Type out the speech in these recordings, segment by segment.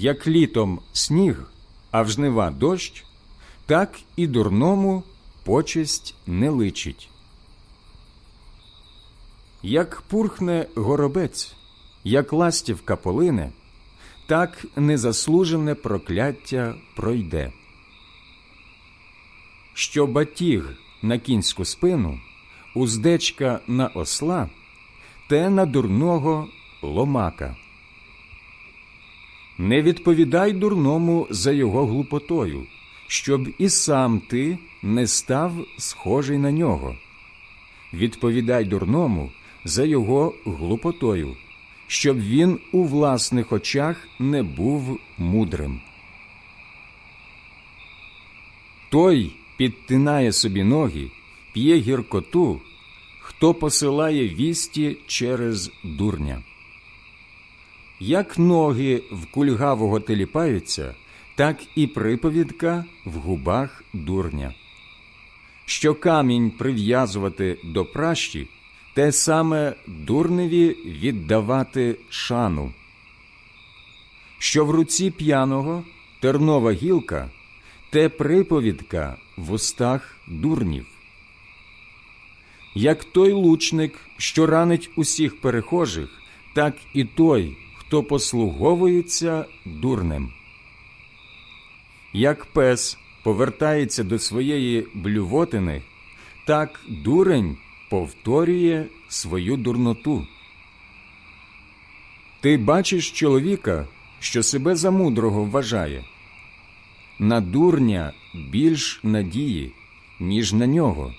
як літом сніг, а в жнива дощ, так і дурному почесть не личить. Як пурхне горобець, як ластівка полине, так незаслужене прокляття пройде. Що батіг на кінську спину, уздечка на осла, те на дурного ломака. Не відповідай дурному за його глупотою, щоб і сам ти не став схожий на нього. Відповідай дурному за його глупотою, щоб він у власних очах не був мудрим. Той підтинає собі ноги, п'є гіркоту, хто посилає вісті через дурня. Як ноги в кульгавого теліпаються, так і приповідка в губах дурня. Що камінь прив'язувати до пращі, те саме дурневі віддавати шану. Що в руці п'яного тернова гілка, те приповідка в устах дурнів. Як той лучник, що ранить усіх перехожих, так і той, хто послуговується дурнем. Як пес повертається до своєї блювотини, так дурень повторює свою дурноту. Ти бачиш чоловіка, що себе за мудрого вважає. На дурня більш надії, ніж на нього.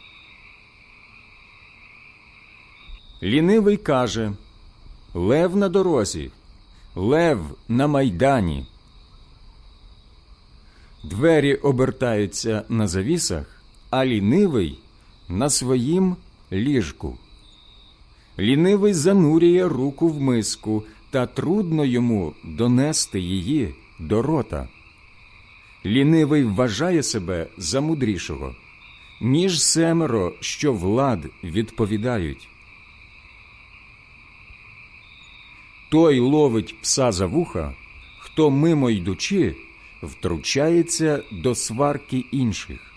Лінивий каже Лев на дорозі, лев на майдані. Двері обертаються на завісах, а лінивий на своїм ліжку. Лінивий занурює руку в миску, та трудно йому донести її до рота. Лінивий вважає себе за мудрішого, ніж семеро, що влад відповідають. Той ловить пса за вуха, хто мимо йдучи, втручається до сварки інших.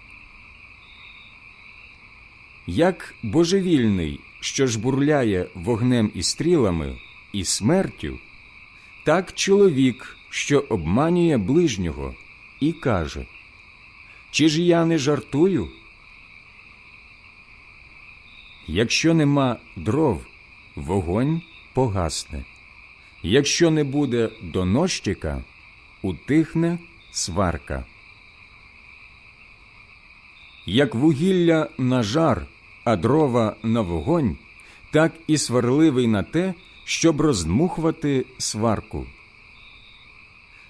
Як божевільний, що жбурляє вогнем і стрілами і смертю, так чоловік, що обманює ближнього, і каже Чи ж я не жартую? Якщо нема дров, вогонь погасне. Якщо не буде донощика, утихне сварка. Як вугілля на жар, а дрова на вогонь, так і сварливий на те, щоб роздмухувати сварку.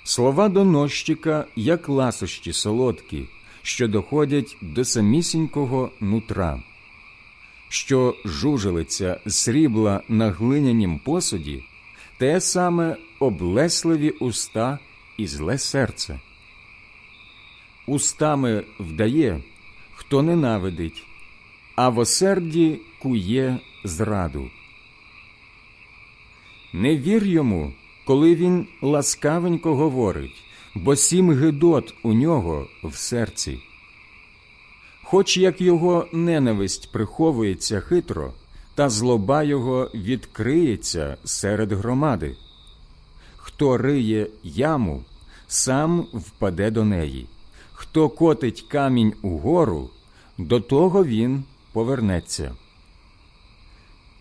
Слова донощика, як ласощі солодкі, що доходять до самісінького нутра, що жужелиться срібла на глинянім посуді те саме облесливі уста і зле серце. Устами вдає, хто ненавидить, а в осерді кує зраду. Не вір йому, коли він ласкавенько говорить, бо сім гидот у нього в серці. Хоч як його ненависть приховується хитро та злоба його відкриється серед громади. Хто риє яму, сам впаде до неї, хто котить камінь угору, до того він повернеться.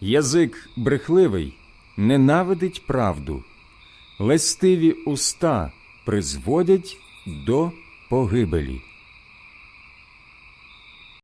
Язик брехливий ненавидить правду, лестиві уста призводять до погибелі.